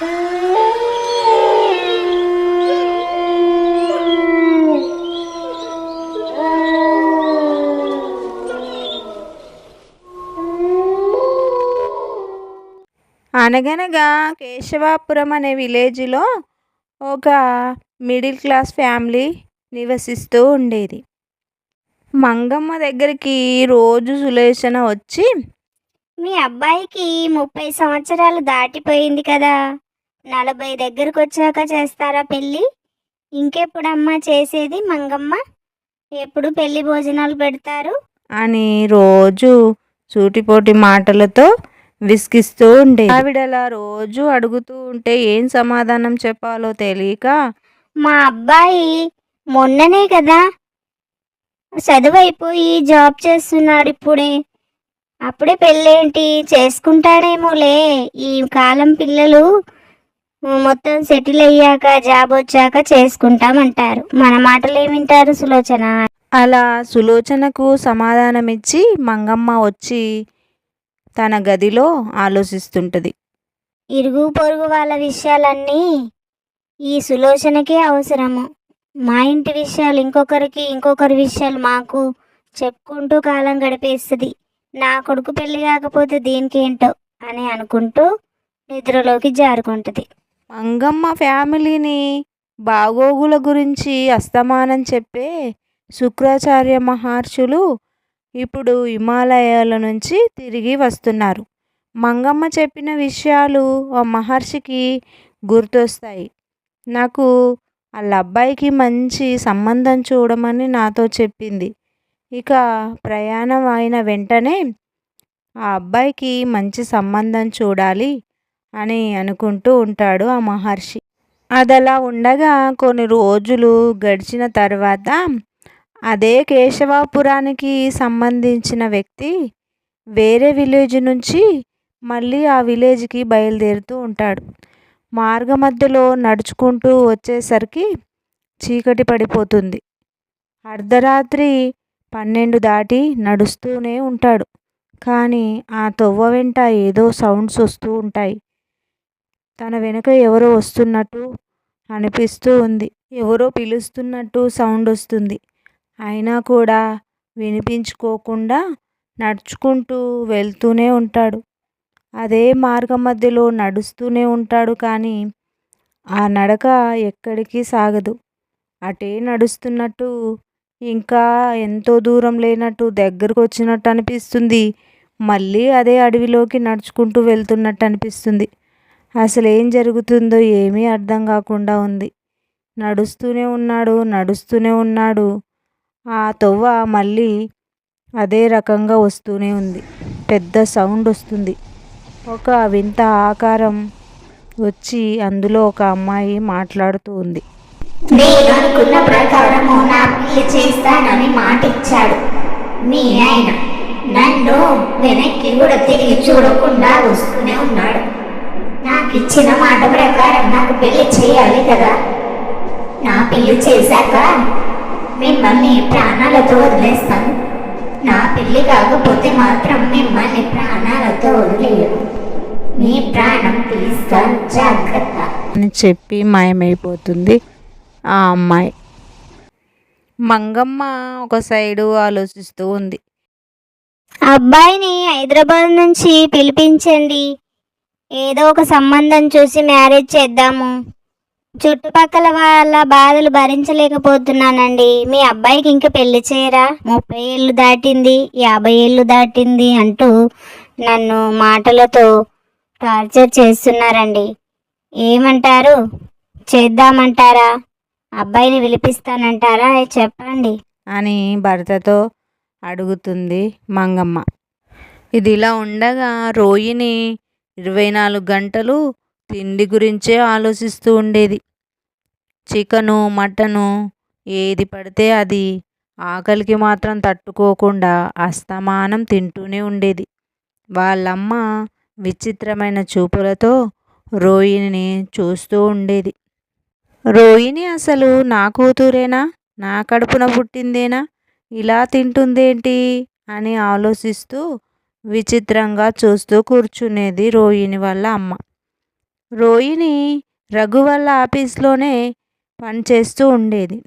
Bye. అనగనగా కేశవాపురం అనే విలేజ్లో ఒక మిడిల్ క్లాస్ ఫ్యామిలీ నివసిస్తూ ఉండేది. మంగమ్మ దగ్గరికి రోజు సులేచన వచ్చి మీ అబ్బాయికి ముప్పై సంవత్సరాలు దాటిపోయింది కదా నలభై దగ్గరకు వచ్చాక చేస్తారా పెళ్ళి? ఇంకెప్పుడమ్మా చేసేది మంగమ్మ? ఎప్పుడు పెళ్ళి భోజనాలు పెడతారు? అని రోజు సూటిపోటి మాటలతో విసిగిస్తూ ఉండేది. ఆవిడలా రోజు అడుగుతూ ఉంటే ఏం సమాధానం చెప్పాలో తెలియక మా అబ్బాయి మొన్ననే కదా చదువు అయిపోయి జాబ్ చేస్తున్నాడు ఇప్పుడే. అప్పుడే పెళ్ళేంటి? చేసుకుంటాడేమోలే. ఈ కాలం పిల్లలు మొత్తం సెటిల్ అయ్యాక జాబ్ వచ్చాక చేసుకుంటామంటారు. మన మాటలు ఏమింటారు సులోచన? అలా సులోచనకు సమాధానమిచ్చి మంగమ్మ వచ్చి తన గదిలో ఆలోచిస్తుంటది. ఇరుగు పొరుగు వాళ్ళ విషయాలన్నీ ఈ సులోచనకే అవసరము. మా ఇంటి విషయాలు ఇంకొకరికి ఇంకొకరి విషయాలు మాకు చెప్పుకుంటూ కాలం గడిపేస్తుంది. నా కొడుకు పెళ్ళి కాకపోతే దీనికి ఏంటో అని అనుకుంటూ నిద్రలోకి జారుకుంటుంది. మంగమ్మ ఫ్యామిలీని బాగోగుల గురించి అస్తమానం చెప్పే శుక్రాచార్య మహర్షులు ఇప్పుడు హిమాలయాల నుంచి తిరిగి వస్తున్నారు. మంగమ్మ చెప్పిన విషయాలు ఆ మహర్షికి గుర్తొస్తాయి. నాకు వాళ్ళ అబ్బాయికి మంచి సంబంధం చూడమని నాతో చెప్పింది. ఇక ప్రయాణం అయిన వెంటనే ఆ అబ్బాయికి మంచి సంబంధం చూడాలి అని అనుకుంటూ ఉంటాడు ఆ మహర్షి. అదలా ఉండగా కొన్ని రోజులు గడిచిన తర్వాత అదే కేశవాపురానికి సంబంధించిన వ్యక్తి వేరే విలేజ్ నుంచి మళ్ళీ ఆ విలేజ్కి బయలుదేరుతూ ఉంటాడు. మార్గ మధ్యలో నడుచుకుంటూ వచ్చేసరికి చీకటి పడిపోతుంది. అర్ధరాత్రి పన్నెండు దాటి నడుస్తూనే ఉంటాడు. కానీ ఆ తొవ్వ వెంట ఏదో సౌండ్స్ వస్తూ ఉంటాయి. తన వెనుక ఎవరో వస్తున్నట్టు అనిపిస్తూ ఉంది. ఎవరో పిలుస్తున్నట్టు సౌండ్ వస్తుంది. అయినా కూడా వినిపించుకోకుండా నడుచుకుంటూ వెళ్తూనే ఉంటాడు. అదే మార్గం మధ్యలో నడుస్తూనే ఉంటాడు కానీ ఆ నడక ఎక్కడికి సాగదు. అటే నడుస్తున్నట్టు ఇంకా ఎంతో దూరం లేనట్టు దగ్గరకు వచ్చినట్టు అనిపిస్తుంది. మళ్ళీ అదే అడవిలోకి నడుచుకుంటూ వెళ్తున్నట్టు అనిపిస్తుంది. అసలు ఏం జరుగుతుందో ఏమీ అర్థం కాకుండా ఉంది. నడుస్తూనే ఉన్నాడు నడుస్తూనే ఉన్నాడు. ఆ తొవ్వ మళ్ళీ అదే రకంగా వస్తూనే ఉంది. పెద్ద సౌండ్ వస్తుంది. ఒక వింత ఆకారం వచ్చి అందులో ఒక అమ్మాయి మాట్లాడుతూ ఉంది. నేను అనుకున్న ప్రకారము నా పెళ్ళి చేస్తానని మాట ఇచ్చాడు మీ ఆయన నన్ను వెనక్కి కూడా తిరిగి చూడకుండా వస్తూనే ఉన్నాడు. నాకు ఇచ్చిన మాట ప్రకారం నాకు పెళ్ళి చేయాలి కదా? నా పెళ్ళి చేశాక మిమ్మల్ని ప్రాణాలతో వదిలేస్తాను. నా పెళ్ళి కాకపోతే మాత్రం మిమ్మల్ని ప్రాణాలతో వదిలేయను. మీ ప్రాణం తీస్తాను. జాగ్రత్త. అని చెప్పి మాయమైపోతుంది ఆ అమ్మాయి. మంగమ్మ ఒక సైడు ఆలోచిస్తూ ఉంది. అబ్బాయిని హైదరాబాద్ నుంచి పిలిపించండి. ఏదో ఒక సంబంధం చూసి మ్యారేజ్ చేద్దాము. చుట్టుపక్కల వాళ్ళ బాధలు భరించలేకపోతున్నానండి. మీ అబ్బాయికి ఇంకా పెళ్ళి చేయరా? ముప్పై ఏళ్ళు దాటింది యాభై ఏళ్ళు దాటింది అంటూ నన్ను మాటలతో టార్చర్ చేస్తున్నారండి. ఏమంటారు? చేద్దామంటారా? అబ్బాయిని పిలిపిస్తానంటారా చెప్పండి. అని భర్తతో అడుగుతుంది మంగమ్మ. ఇది ఇలా ఉండగా రోహిణి ఇరవై నాలుగు గంటలు తిండి గురించే ఆలోచిస్తూ ఉండేది. చికెను మటను ఏది పడితే అది ఆకలికి మాత్రం తట్టుకోకుండా అస్తమానం తింటూనే ఉండేది. వాళ్ళమ్మ విచిత్రమైన చూపులతో రోహిణిని చూస్తూ ఉండేది. రోహిణి అసలు నా కూతురేనా? నా కడుపున పుట్టిందేనా? ఇలా తింటుందేంటి? అని ఆలోచిస్తూ విచిత్రంగా చూస్తూ కూర్చునేది రోహిణి వాళ్ళ అమ్మ. రోహిణి రఘు వాళ్ళ ఆఫీస్లోనే పనిచేస్తూ ఉండేది.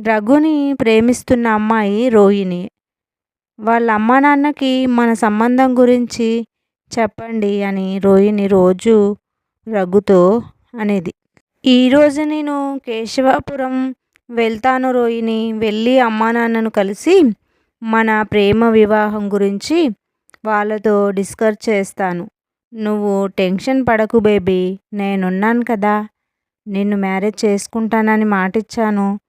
రఘుని ప్రేమిస్తున్న అమ్మాయి రోహిణి. వాళ్ళ అమ్మ నాన్నకి మన సంబంధం గురించి చెప్పండి అని రోహిణి రోజు రఘుతో అనేది. ఈరోజు నేను కేశవాపురం వెళ్తాను రోహిణి. వెళ్ళి అమ్మా నాన్నను కలిసి మన ప్రేమ వివాహం గురించి వాళ్ళతో డిస్కస్ చేస్తాను. నువ్వు టెన్షన్ పడకు బేబీ నేనున్నాను కదా. నిన్ను మ్యారేజ్ చేసుకుంటానని మాటిచ్చాను.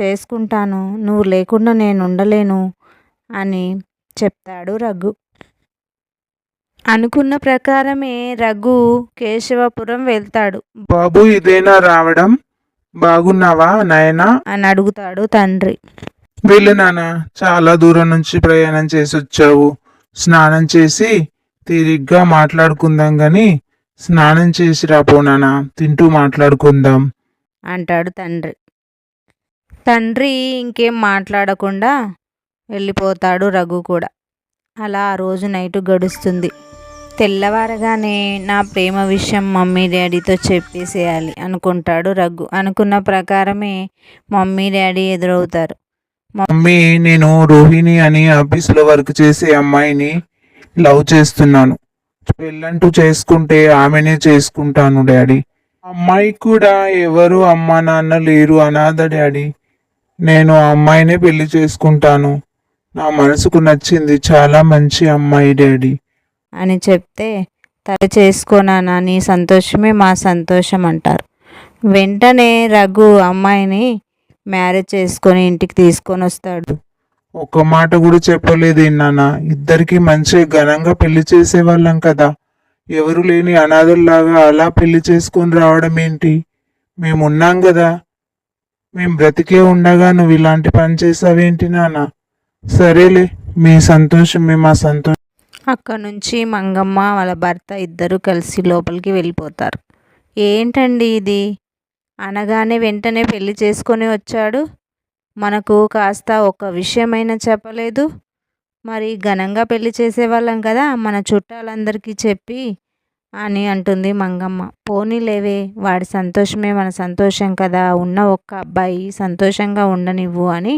చేసుకుంటాను. నువ్వు లేకుండా నేను ఉండలేను అని చెప్తాడు రఘు. అనుకున్న ప్రకారమే రఘు కేశవపురం వెళ్తాడు. బాబు ఇదేనా రావడం? బాగున్నావా నాయనా? అని అడుగుతాడు తండ్రి. వెళ్ళు నాన్న చాలా దూరం నుంచి ప్రయాణం చేసి వచ్చావు స్నానం చేసి తీరిగ్గా మాట్లాడుకుందాం గాని స్నానం చేసి రాపో నాన్న తింటూ మాట్లాడుకుందాం. అంటాడు తండ్రి. తండ్రి ఇంకేం మాట్లాడకుండా వెళ్ళిపోతాడు రఘు కూడా. అలా ఆ రోజు నైట్ గడుస్తుంది. తెల్లవారగానే నా ప్రేమ విషయం మమ్మీ డాడీతో చెప్పేసేయాలి అనుకుంటాడు రఘు. అనుకున్న ప్రకారమే మమ్మీ డాడీ ఎదురవుతారు. మమ్మీ నేను రోహిణి అని ఆఫీసులో వర్క్ చేసే అమ్మాయిని లవ్ చేస్తున్నాను. పెళ్ళంటూ చేసుకుంటే ఆమెనే చేసుకుంటాను డాడీ. అమ్మాయి కూడా ఎవరు అమ్మా నాన్న లేరు అనాథ డాడీ. నేను ఆ అమ్మాయినే పెళ్ళి చేసుకుంటాను. నా మనసుకు నచ్చింది చాలా మంచి అమ్మాయి డాడీ. అని చెప్తే తల చేసుకోనా నీ సంతోషమే మా సంతోషం అంటారు. వెంటనే రఘు అమ్మాయిని మ్యారేజ్ చేసుకొని ఇంటికి తీసుకొని వస్తాడు. ఒక్క మాట కూడా చెప్పలేదు నాన్న. ఇద్దరికి మంచి ఘనంగా పెళ్ళి చేసేవాళ్ళం కదా. ఎవరు లేని అనాథల్లాగా అలా పెళ్ళి చేసుకొని రావడం ఏంటి? మేము ఉన్నాం కదా. మేం బ్రతికే ఉండగా నువ్వు ఇలాంటి పని చేసావేంటి నాన్న? సరేలే మీ సంతోషమే మా సంతోషం. అక్కడ నుంచి మంగమ్మ వాళ్ళ భర్త ఇద్దరు కలిసి లోపలికి వెళ్ళిపోతారు. ఏంటండి ఇది? అనగానే వెంటనే పెళ్ళి చేసుకొని వచ్చాడు. మనకు కాస్త ఒక్క విషయమైనా చెప్పలేదు. మరి ఘనంగా పెళ్ళి చేసేవాళ్ళం కదా మన చుట్టాలందరికీ చెప్పి అని అంటుంది మంగమ్మ. పోనీలేవే వాడి సంతోషమే మన సంతోషం కదా ఉన్న ఒక్క అబ్బాయి సంతోషంగా ఉండనివ్వు అని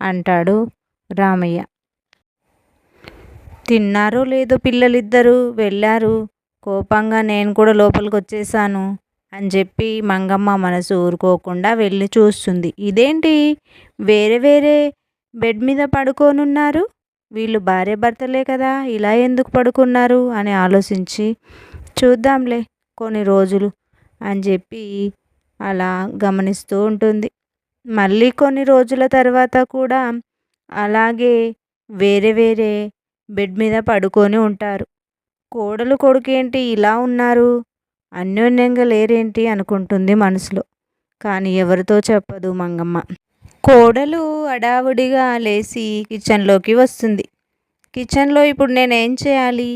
అంటాడు రామయ్య. తిన్నారో లేదో పిల్లలిద్దరూ వెళ్ళారు. కోపంగా నేను కూడా లోపలికి వచ్చేసాను అని చెప్పి మంగమ్మ మనసు ఊరుకోకుండా వెళ్ళి చూస్తుంది. ఇదేంటి? వేరే వేరే బెడ్ మీద పడుకోనున్నారు. వీళ్ళు భార్య భర్తలే కదా ఇలా ఎందుకు పడుకున్నారు అని ఆలోచించి చూద్దాంలే కొన్ని రోజులు అని చెప్పి అలా గమనిస్తూ ఉంటుంది. మళ్ళీ కొన్ని రోజుల తర్వాత కూడా అలాగే వేరే వేరే బెడ్ మీద పడుకొని ఉంటారు. కోడలు కొడుకేంటి ఇలా ఉన్నారు? అన్యోన్యంగా లేరేంటి అనుకుంటుంది మనసులో. కానీ ఎవరితో చెప్పదు మంగమ్మ. కోడలు అడావుడిగా లేచి కిచెన్లోకి వస్తుంది. కిచెన్లో ఇప్పుడు నేనేం చేయాలి?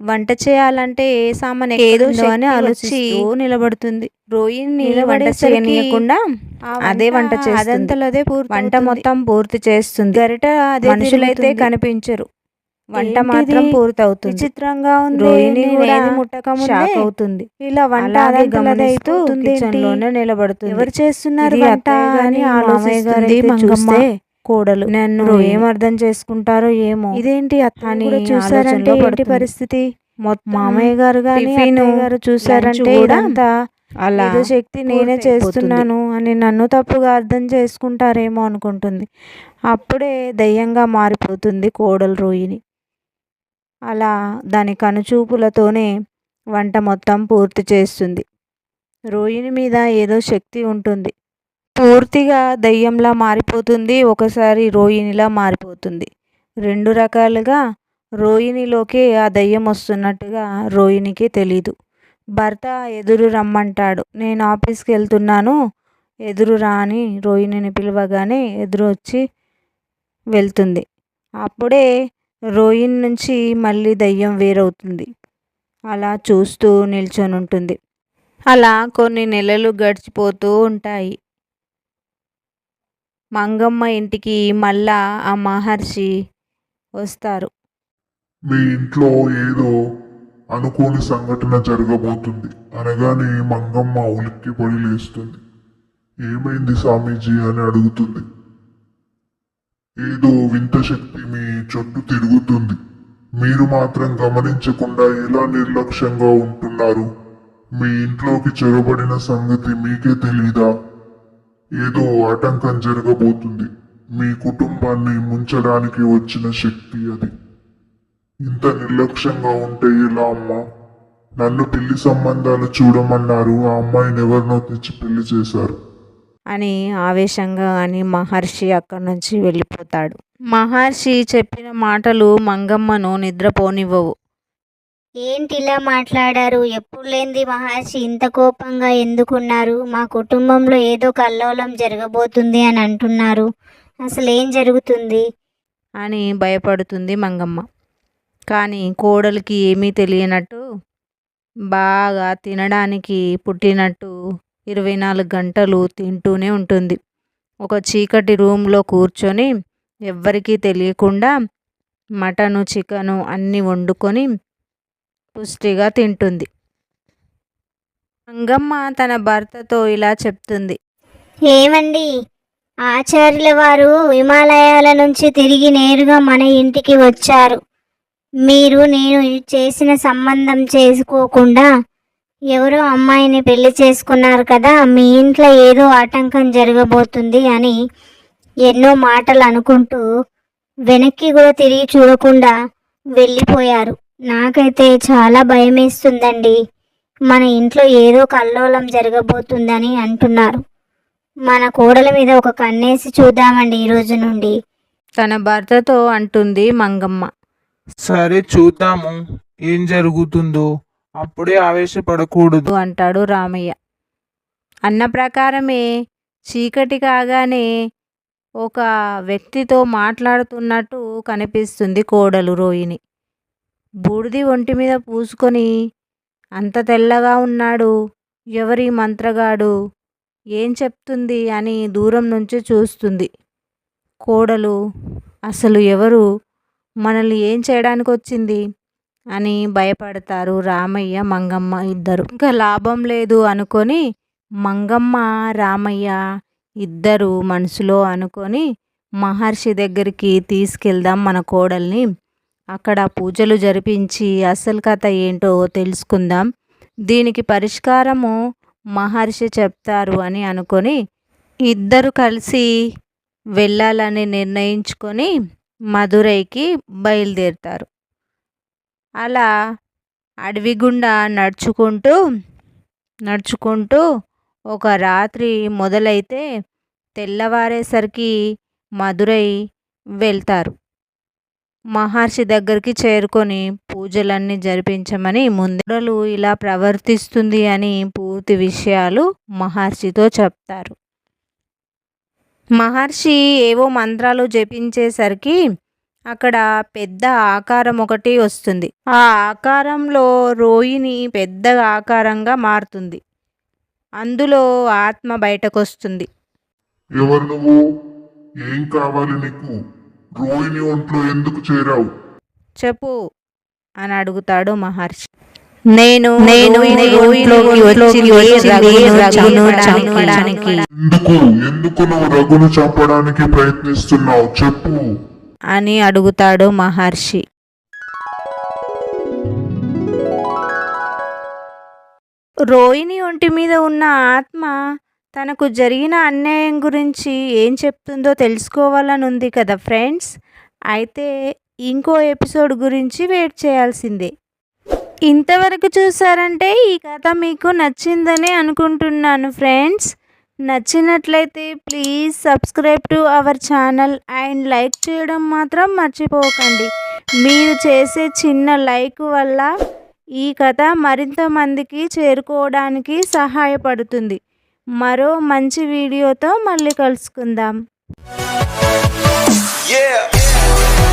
వంట చేయాలంటే ఏ సామాన్ ఏదో అని ఆలోచిస్తూ నిలబడుతుంది. రోహిణి వంట చేయనీయకుండా అదే వంట చేస్తుంది. అదే వంట మొత్తం పూర్తి చేస్తుంది. గరిట మనుషులైతే కనిపించరు. వంట మాత్రం పూర్తవుతుంది. విచిత్రంగా ఉంది. రోహిణి ముట్టక షాక్ అవుతుంది ఇలా వంట అదే గమనిస్తూ కిచెన్లోనే నిలబడుతుంది. ఎవరు చేస్తున్నారు వంట అని ఆలోచిస్తుంది కోడలు. నన్ను ఏం అర్థం చేసుకుంటారో ఏమో ఇదేంటి అని చూసారంటే ఏంటి పరిస్థితి? మామయ్య గారు గాని గారు చూసారంటే ఇదంతా అలా శక్తి నేనే చేస్తున్నాను అని నన్ను తప్పుగా అర్థం చేసుకుంటారేమో అనుకుంటుంది. అప్పుడే దయ్యంగా మారిపోతుంది కోడలు రోహిణి. అలా దాని కనుచూపులతోనే వంట మొత్తం పూర్తి చేస్తుంది. రోహిణి మీద ఏదో శక్తి ఉంటుంది. పూర్తిగా దయ్యంలా మారిపోతుంది ఒకసారి రోహిణిలా మారిపోతుంది. రెండు రకాలుగా రోహిణిలోకి ఆ దయ్యం వస్తున్నట్టుగా రోహిణికి తెలీదు. భర్త ఎదురు రమ్మంటాడు నేను ఆఫీస్కి వెళ్తున్నాను. ఎదురు రాని రోహిణిని పిలవగానే ఎదురు వచ్చి వెళ్తుంది. అప్పుడే రోయిన్ నుంచి మళ్ళీ దయ్యం వేరవుతుంది. అలా చూస్తూ నిల్చొని ఉంటుంది అలా కొన్ని నెలలు గడిచిపోతూ ఉంటాయి. మంగమ్మ ఇంటికి మళ్ళా ఆ మహర్షి వస్తారు. మీ ఇంట్లో ఏదో అనుకోని సంఘటన జరగబోతుంది. అనగానే మంగమ్మ ఉలిక్కి పడి లేస్తుంది. ఏమైంది స్వామీజీ అని అడుగుతుంది. ఏదో వింత శక్తి మీ చుట్టూ తిరుగుతుంది. మీరు మాత్రం గమనించకుండా ఎలా నిర్లక్ష్యంగా ఉంటున్నారు? మీ ఇంట్లోకి చొరబడిన సంగతి మీకే తెలీదా? ఏదో ఆటంకం జరగబోతుంది. మీ కుటుంబాన్ని ముంచడానికి వచ్చిన శక్తి అది. ఇంత నిర్లక్ష్యంగా ఉంటే ఎలా అమ్మా? నన్ను పెళ్ళి సంబంధాలు చూడమన్నారు ఆ అమ్మాయిని ఎవరినో తెచ్చి పెళ్ళి చేశారు. అని ఆవేశంగా అని మహర్షి అక్కడి నుంచి వెళ్ళిపోతాడు. మహర్షి చెప్పిన మాటలు మంగమ్మను నిద్రపోనివ్వవు. ఏంటి ఇలా మాట్లాడారు? ఎప్పుడు లేనిది మహర్షి ఇంత కోపంగా ఎందుకున్నారు? మా కుటుంబంలో ఏదో కల్లోలం జరగబోతుంది అని అంటున్నారు. అసలు ఏం జరుగుతుంది? అని భయపడుతుంది మంగమ్మ. కానీ కోడలికి ఏమీ తెలియనట్టు బాగా తినడానికి పుట్టినట్టు ఇరవై నాలుగు గంటలు తింటూనే ఉంటుంది. ఒక చీకటి రూమ్లో కూర్చొని ఎవ్వరికీ తెలియకుండా మటను చికెను అన్నీ వండుకొని పుష్టిగా తింటుంది. రంగమ్మ తన భర్తతో ఇలా చెప్తుంది. ఏమండి ఆచార్యుల వారు హిమాలయాల నుంచి తిరిగి నేరుగా మన ఇంటికి వచ్చారు. మీరు నేను చేసిన సంబంధం చేసుకోకుండా ఎవరో అమ్మాయిని పెళ్ళి చేసుకున్నారు కదా మీ ఇంట్లో ఏదో ఆటంకం జరగబోతుంది అని ఎన్నో మాటలు అనుకుంటూ వెనక్కి కూడా తిరిగి చూడకుండా వెళ్ళిపోయారు. నాకైతే చాలా భయమేస్తుందండి. మన ఇంట్లో ఏదో కల్లోలం జరగబోతుందని అంటున్నారు. మన కోడల మీద ఒక కన్నేసి చూద్దామండి ఈ రోజు నుండి. తన భర్తతో అంటుంది మంగమ్మ. సరే చూద్దాము. ఏం జరుగుతుందో. అప్పుడే ఆవేశపడకూడదు. అంటాడు రామయ్య. అన్న ప్రకారమే చీకటి కాగానే ఒక వ్యక్తితో మాట్లాడుతున్నట్టు కనిపిస్తుంది కోడలు రోహిణి. బూడిది ఒంటి మీద పూసుకొని అంత తెల్లగా ఉన్నాడు. ఎవరి మంత్రగాడు? ఏం చెప్తుంది అని దూరం నుంచి చూస్తుంది. కోడలు అసలు ఎవరు? మనల్ని ఏం చేయడానికి వచ్చింది అని భయపడతారు రామయ్య మంగమ్మ ఇద్దరు. ఇంకా లాభం లేదు అనుకొని మంగమ్మ రామయ్య ఇద్దరు మనసులో అనుకొని మహర్షి దగ్గరికి తీసుకెళ్దాం మన కోడల్ని. అక్కడ పూజలు జరిపించి అసలు కథ ఏంటో తెలుసుకుందాం. దీనికి పరిష్కారము మహర్షి చెప్తారు అని అనుకొని ఇద్దరు కలిసి వెళ్ళాలని నిర్ణయించుకొని మదురైకి బయలుదేరుతారు. అలా అడవి గుండా నడుచుకుంటూ నడుచుకుంటూ ఒక రాత్రి మొదలైతే తెల్లవారేసరికి మధురై వెళ్తారు. మహర్షి దగ్గరికి చేరుకొని పూజలన్నీ జరిపించమని ముందరలు ఇలా ప్రవర్తిస్తుంది అని పూర్తి విషయాలు మహర్షితో చెప్తారు. మహర్షి ఏవో మంత్రాలు జపించేసరికి అక్కడ పెద్ద ఆకారం ఒకటి వస్తుంది. ఆ ఆకారంలో రోహిణి పెద్ద ఆకారంగా మారుతుంది. అందులో ఆత్మ బయటకు వస్తుంది ఎవరు నువ్వు? ఏం కావాలి నీకు? రోహిణి ఒంట్లో ఎందుకు చేరావు? చెప్పు అని అడుగుతాడు మహర్షి. నేను నేను ఎందుకు? ఎందుకు నువ్వు రఘును చంపడానికి ప్రయత్నిస్తున్నావు? చెప్పు. అని అడుగుతాడు మహర్షి. రోహిణి ఒంటి మీద ఉన్న ఆత్మ తనకు జరిగిన అన్యాయం గురించి ఏం చెప్తుందో తెలుసుకోవాలని ఉంది కదా ఫ్రెండ్స్. అయితే ఇంకో ఎపిసోడ్ గురించి వెయిట్ చేయాల్సిందే. ఇంతవరకు చూసారంటే ఈ కథ మీకు నచ్చిందని అనుకుంటున్నాను ఫ్రెండ్స్. నచ్చినట్లయితే please subscribe to our channel and like చేయడం మాత్రం మర్చిపోకండి. మీరు చేసే చిన్న లైక్ వల్ల ఈ కథ మరింత మందికి చేరుకోవడానికి సహాయపడుతుంది. మరో మంచి వీడియోతో మళ్ళీ కలుసుకుందాం. Yeah.